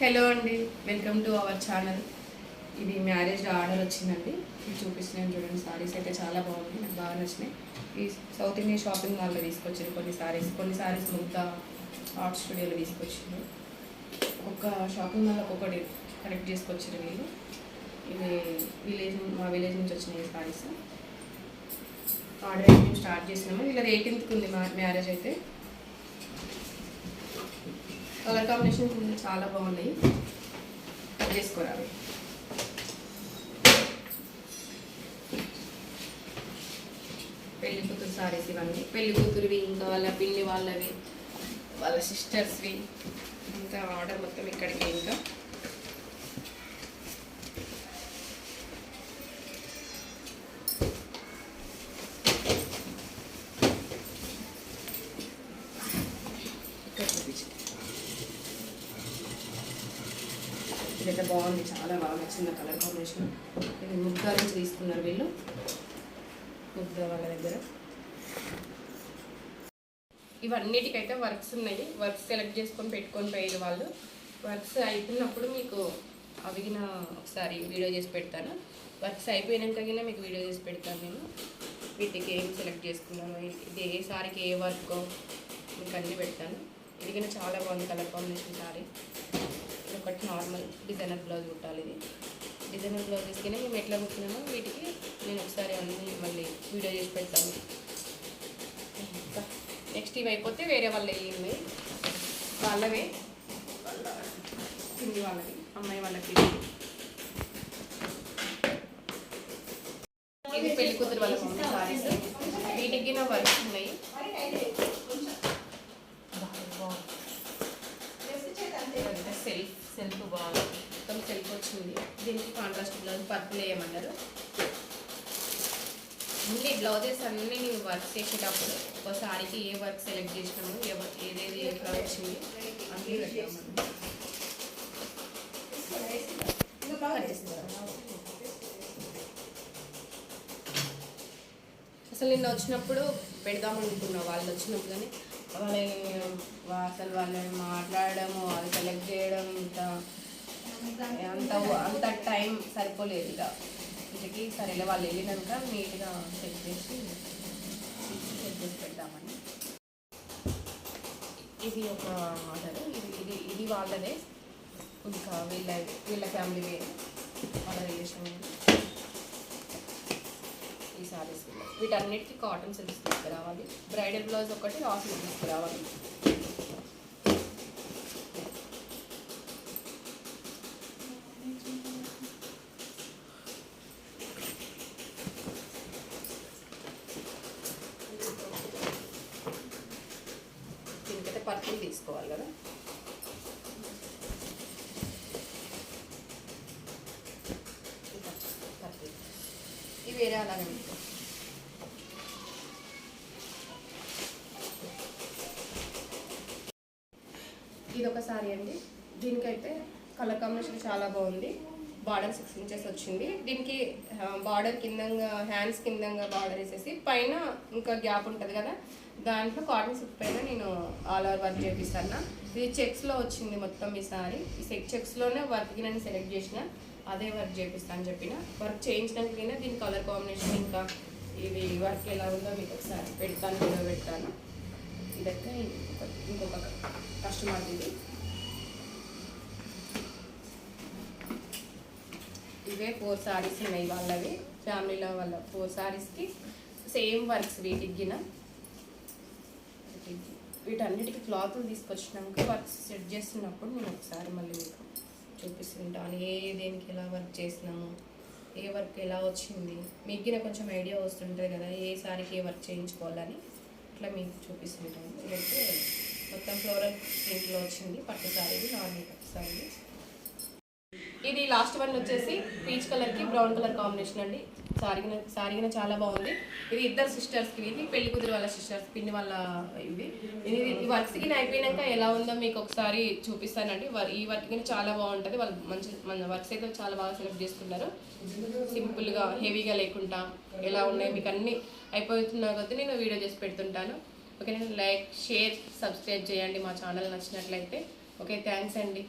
Hello అండి welcome to our channel. ఇది marriage order వచ్చిందండి. ఇది చూపిస్తున్నాను చూడండి సారీస్ అయితే చాలా బాగుంది నాకు బాగా నచ్చినాయి. ఈ సౌత్ ఇండియన్ షాపింగ్ మాల్లో తీసుకొచ్చింది కొన్ని సారీస్. కొన్ని సారీస్ ముగ్ధ ఆర్ట్ స్టూడియోలో తీసుకొచ్చింది ఒక్కొక్క షాపింగ్ మాల్ ఒక్కొక్కటి కలెక్ట్ చేసుకొచ్చారు వీళ్ళు. ఇది విలేజ్ మా విలేజ్ నుంచి వచ్చినాయి సారీస్. ఆర్డర్ అయితే మేము స్టార్ట్ చేసినాము. వీళ్ళది ఎయిటీన్త్కి ఉంది మ్యారేజ్ అయితే. కలర్ కాంబినేషన్ చాలా బాగున్నాయి. కట్ చేసుకోరా పెళ్ళి కూతురు సారీస్ ఇవన్నీ. పెళ్ళి కూతురువి ఇంకా వాళ్ళ పిల్లి వాళ్ళవి వాళ్ళ సిస్టర్స్వి ఇంకా ఆర్డర్ మొత్తం ఇక్కడికి ఇంకా. ఎంత బాగుంది చాలా బాగా నచ్చింది కలర్ కాంబినేషన్. ఇది ముగ్గా నుంచి తీసుకున్నారు వీళ్ళు. ముగ్గా వాళ్ళ దగ్గర. ఇవన్నిటికైతే వర్క్స్ ఉన్నాయి. వర్క్స్ సెలెక్ట్ చేసుకొని పెట్టుకొని పోయారు వాళ్ళు. వర్క్స్ అయిపోయినప్పుడు మీకు అవిగిన ఒకసారి వీడియో చేసి పెడతాను. వర్క్స్ అయిపోయినాక మీకు వీడియో చేసి పెడతాను నేను. వీటికి ఏం సెలెక్ట్ చేసుకున్నాను ఇది ఏ సారీకి ఏ వర్క్ మీకు అన్నీ పెడతాను. ఇదిగిన చాలా బాగుంది కలర్ కాంబినేషన్ సారీ. ఒకటి నార్మల్ డిజైనర్ బ్లౌజ్ కుట్టాలి ఇది. డిజైనర్ బ్లౌజ్ తీసుకుని మేము ఎట్లా కుట్టినామో వీటికి నేను ఒకసారి అన్నీ మళ్ళీ వీడియో చేసి పెడతాను. నెక్స్ట్ ఇవి అయిపోతే వేరే వాళ్ళ ఉన్నాయి వాళ్ళవే. వాళ్ళ పిండి వాళ్ళవి అమ్మాయి వాళ్ళకి ఇది పెళ్ళి కూతురు వాళ్ళ మమ్మీ. సారీస్ వీటికి నా వర్క్స్ ఉన్నాయి సెల్ఫ్ సెల్ఫ్ బాగా మొత్తం సెల్ఫ్ వచ్చింది దీనికి కాంట్రాస్ట్ బ్లౌజ్ పర్పుల్ వేయమన్నారు అన్ని బ్లౌజెస్ అన్నీ నేను వర్క్ చేసేటప్పుడు ఒకసారికి ఏ వర్క్ సెలెక్ట్ చేసినాము ఏ వర్క్ ఏదేది ఎట్లా వచ్చింది అన్నీ అసలు నిన్న వచ్చినప్పుడు పెడదాం అనుకున్నా వాళ్ళు వచ్చినప్పుడు కానీ వాళ్ళని అసలు వాళ్ళని మాట్లాడడము అది సెలెక్ట్ చేయడం ఇంత అంత అంత టైం సరిపోలేదు ఇక. ఇంటికి సరేలే వాళ్ళు వెళ్ళినాక నీట్గా సెట్ చేసి సెట్ చేసి పెడదామని ఇది ఒక ఆర్డర్ ఇది ఇది ఇది వాళ్ళదే ఇంకా వీళ్ళ వీళ్ళ ఫ్యామిలీ వేరే వాళ్ళ రిలేషన్ ఈ శారీస్ వీటన్నిటికీ కాటన్ సిల్క్స్ తీసుకురావాలి. బ్రైడల్ బ్లౌజ్ ఒకటి రా సిల్క్ తీసుకురావాలి. దీనికైతే తీసుకోవాలి కదా. ఇవి వేరే అలాగే ఇది ఒకసారి అండి. దీనికైతే కలర్ కాంబినేషన్ చాలా బాగుంది. బార్డర్ సిక్స్ ఇంచెస్ వచ్చింది. దీనికి బార్డర్ కిందంగా హ్యాండ్స్ కిందంగా బార్డర్ వేసేసి పైన ఇంకా గ్యాప్ ఉంటుంది కదా దాంట్లో కాటన్ సిల్క్ పైన నేను ఆల్ ఓవర్ వర్క్ చేపిస్తాను ఇది చెక్స్లో వచ్చింది మొత్తం ఈసారి ఈ సెక్ చెక్స్లోనే వర్క్కి నేను సెలెక్ట్ చేసిన అదే వర్క్ చేపిస్తాను చెప్పిన. వర్క్ చేయించినాక దీని కలర్ కాంబినేషన్ ఇంకా ఇది వర్క్ ఎలా ఉందో మీకు ఒకసారి పెడతాను కూడా పెడతాను ఇదైతే ఇంకొక కస్టమర్ ఇది. ఇవే ఫోర్ సారీస్ ఉన్నాయి వాళ్ళవి. ఫ్యామిలీలో వాళ్ళ ఫోర్ సారీస్కి సేమ్ వర్క్స్ వీటికి వీటన్నిటికీ వీటన్నిటికి క్లాతులు తీసుకొచ్చినాక వర్క్స్ సెట్ చేస్తున్నప్పుడు నేను ఒకసారి మళ్ళీ మీకు చూపిస్తుంటాను ఏ దేనికి ఎలా వర్క్ చేసినాము? ఏ వర్క్ ఎలా వచ్చింది? మీకు కొంచెం ఐడియా వస్తుంటుంది కదా ఏ సారీకి ఏ వర్క్ చేయించుకోవాలని. అట్లా మీకు చూపిస్తుంటాను. అయితే మొత్తం ఫ్లోరల్ ప్రింట్లో వచ్చింది పట్టు సారీ నార్మల్ పట్టు సారీ ఇది లాస్ట్ వన్ వచ్చేసి పీచ్ కలర్కి బ్రౌన్ కలర్ కాంబినేషన్ అండి. సారిగిన సారిగిన చాలా బాగుంది. ఇది ఇద్దరు సిస్టర్స్కి ఇది పెళ్ళి కుదిరి వాళ్ళ సిస్టర్స్ పిన్ని వాళ్ళ ఇవి ఇది ఈ వర్క్స్కి అయిపోయినాక ఎలా ఉందో మీకు ఒకసారి చూపిస్తానండి. ఈ వర్క్ కింద చాలా బాగుంటుంది. వాళ్ళు మంచి మన వర్క్స్ అయితే చాలా బాగా సెలెక్ట్ చేసుకున్నారు సింపుల్గా హెవీగా లేకుండా ఎలా ఉన్నాయి మీకు అన్ని అయిపోతున్నా కొద్దీ నేను వీడియో చేసి పెడుతుంటాను. ఓకే నేను లైక్ షేర్ సబ్స్క్రైబ్ చేయండి మా ఛానల్ నచ్చినట్లయితే. ఓకే థ్యాంక్స్ అండి.